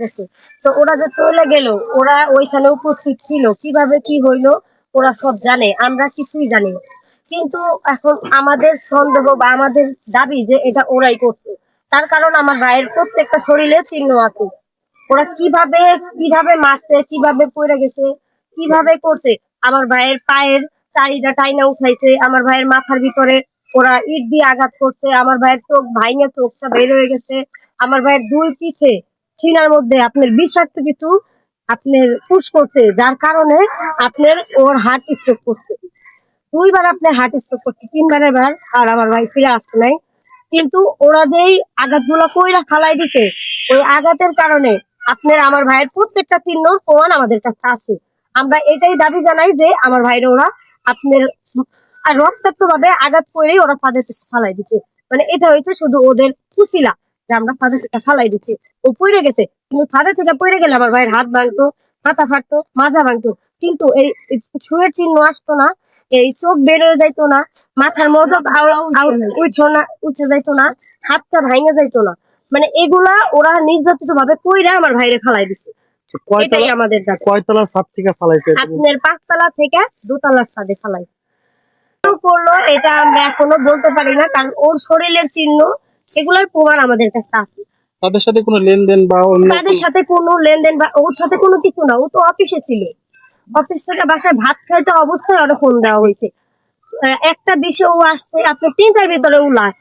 গেছে তো ওরা যে চলে গেল, ওরা ওইখানে উপস্থিত ছিল। কীভাবে কি হইল, ওরা সব জানে। আমরা কিছুই জানি কিন্তু এখন আমাদের সন্দেহ বা আমাদের দাবি যে এটা ওরাই করছে। তার কারণ আমার ভাইয়ের প্রত্যেকটা শরীরে চিহ্ন আছে। ওরা কীভাবে কীভাবে মারছে, কীভাবে পড়ে গেছে, কীভাবে করছে, আমার ভাইয়ের পায়ের চারিদা টাইনা উঠাইছে, আমার ভাইয়ের মাথার ভিতরে ওরা ইট দিয়ে আঘাত করছে, আমার ভাইয়ের চোখ ভাইঙে চোখটা বের হয়ে গেছে, আমার ভাইয়ের দুই পিছে চিনার মধ্যে আপনার বিষাক্ত কিছু আপনার পুশ করছে, যার কারণে আপনার ওর হার্ট স্ট্রোক করছে। দুইবার আপনার হার্ট স্ট্রোক করছে, তিনবার এবার, আর আমার ভাই ফিরে আসছে নাই। কিন্তু ওরা যেই আঘাতগুলো কইরা ফালাই দিছে, ওই আঘাতের কারণে আপনার আমার ভাইয়ের প্রত্যেকটা চিহ্ন প্রমাণ আমাদের কাছে আছে। আমরা এটাই দাবি জানাই যে আমার ভাইয়ের ওরা আপনার রক্তাক্ত ভাবে আঘাত করেই ওরা তাদের ফালাই দিচ্ছে মানে এটা হয়েছে শুধু ওদের খুশিলা। যে আমরা তাদের থেকে ফালাই দিচ্ছি ও পড়ে গেছে। কিন্তু থেকে পড়ে গেলে আমার ভাইয়ের হাত ভাঙতো মাথা ফাটতো মাজা ভাঙতো। কিন্তু এই ছুঁয়ের চিহ্ন আসতো না এই চোখ হয়ে যাইতো না মাথার মজক না উঠে যাইতো না হাতটা ভাঙে যাইতো না। মানে এগুলা ওরা নির্যাতিত ভাবে কইরা আমার ভাইরে ফালাই দিছে। এটাই আমাদের কয়তলা ছাদ থেকে ফালাইছে আপনার পাঁচতলা থেকে দোতলার ছাদে ফালাই। করল এটা আমরা এখনও বলতে পারি না কারণ ওর শরীরের চিহ্ন সেগুলোর প্রমাণ আমাদের কাছে আছে। তাদের সাথে কোনো লেনদেন বা অন্য তাদের সাথে কোনো লেনদেন বা ওর সাথে কোনো কিছু না ও তো অফিসে ছিল। অফিস থেকে বাসায় ভাত খাইতে অবস্থায় ওরা ফোন দেওয়া হয়েছে। একটা দিশে ও আসছে আপনার তিনটার ভিতরে উলায়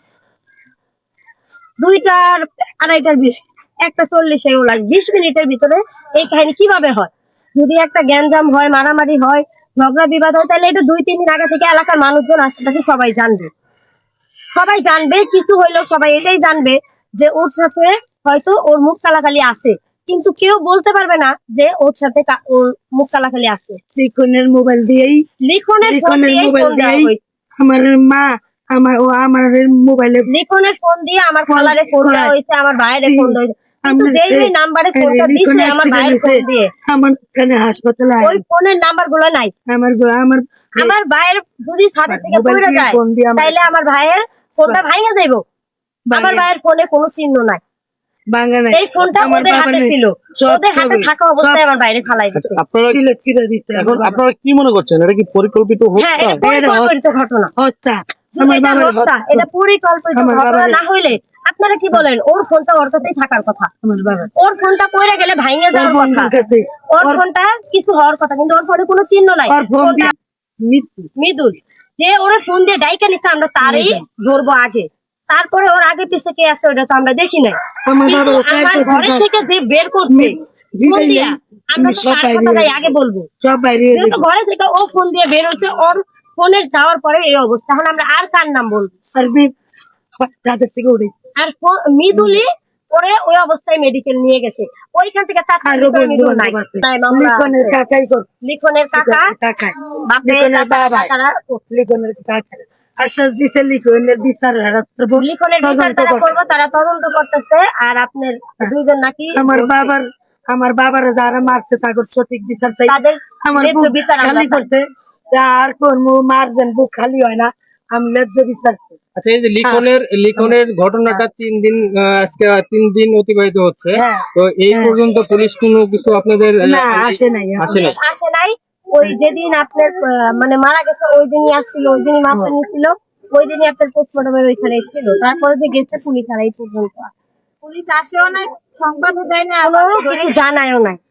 দুইটার আড়াইটার বিশ একটা চল্লিশে উলায় বিশ মিনিটের ভিতরে এই কাহিনী কীভাবে হয়? যদি একটা গ্যাঞ্জাম হয় মারামারি হয় ঝগড়া বিবাদ হয় তাহলে এটা দুই তিন দিন আগে থেকে এলাকার মানুষজন আশেপাশে সবাই জানবে। সবাই জানবে কিছু হইলেও সবাই এটাই জানবে যে ওর সাথে হয়তো ওর মুখ চালাখালি আছে। কিন্তু কেউ বলতে পারবে না যে ওর সাথে ওর মুখ চালাখালি আছে। লিখনের মোবাইল দিয়েই লিখনের মোবাইল দিয়েই আমার মা আমার ও আমার মোবাইলে লিখনের ফোন দিয়ে আমার খালারে ফোন দেওয়া হয়েছে আমার ভাইয়ের ফোন দেওয়া হয়েছে। কিন্তু যেই যেই নাম্বারে ফোনটা দিচ্ছে আমার ভাইয়ের ফোন দিয়ে। আমার এখানে হাসপাতালে ওই ফোনের নাম্বারগুলো নাই। আমার আমার আমার ভাইয়ের যদি ছাদের থেকে পড়ে যায় ফোন দিয়ে আমার তাইলে আমার ভাইয়ের ফোনটা ভাঙে যাইব। আমার ভাইয়ের ফোনে কোনো চিহ্ন নাই। এই ফোনটা ওদের হাতে ছিল। ওদের হাতে থাকা অবস্থায় আমার বাইরে ফালাই আপনারা সিলেট ফিরে দিতে এখন আপনারা কি মনে করছেন? এটা কি পরিকল্পিত হত্যা? পরিকল্পিত ঘটনা। হত্যা। এটা বাবার হত্যা, হত্যা। এটা পরিকল্পিত ঘটনা না হইলে আপনারা কি বলেন? ওর ফোনটা ওর সাথেই থাকার কথা। ওর ফোনটা পড়ে গেলে ভাঙে যাওয়ার কথা। ওর ফোনটা কিছু হওয়ার কথা কিন্তু ওর ফোনে কোনো চিহ্ন নাই। মৃদুল যে ওরা ফোন দিয়ে ডাইকা নিতে আমরা তারই ধরবো আগে। তারপরে ওর আগে পিছে কে আছে ওটা তো আমরা দেখি নাই। আমার ঘরে থেকে যে বের করছে আমরা তো তার কথাটাই আগে বলব। ঘরে থেকে ও ফোন দিয়ে বের হচ্ছে ওর ফোনে যাওয়ার পরে এই অবস্থা। এখন আমরা আর কার নাম বলব? আর মৃদুলি পরে ওই অবস্থায় মেডিকেল নিয়ে গেছে। ওইখান থেকে লিখনের। লিখনের কাকা আশ্বাস বিচার লিখনের তদন্ত করব তারা তদন্ত করতেছে আর আপনার দুইজন নাকি আমার বাবার আমার বাবার যারা মারছে তাদের সঠিক বিচার চাই। আমার বিচার খালি। করতে। আর কোন মারছেন বুক খালি হয় না। আমি ন্যায্য বিচার চাই। আচ্ছা এই যে লিখনের লিখনের ঘটনাটা তিন দিন আহ, আজকে তিন দিন অতিবাহিত হচ্ছে। হ্যাঁ। তো এই পর্যন্ত পুলিশ কোনো কিছু আপনাদের আসে নাই আসে নাই? ওই যেদিন আপনার আহ, মানে মারা গেছে ওই দিনই আসছিল ওই দিনই মাপটা নিয়েছিল। ওই দিনই আপনার পোস্টমর্টমের ওইখানে ছিল। তারপরে যে গেছে পুলিশ আর এই পর্যন্ত। পুলিশ আসেও নাই সংবাদ দেয় না কিছু জানায়ও নাই।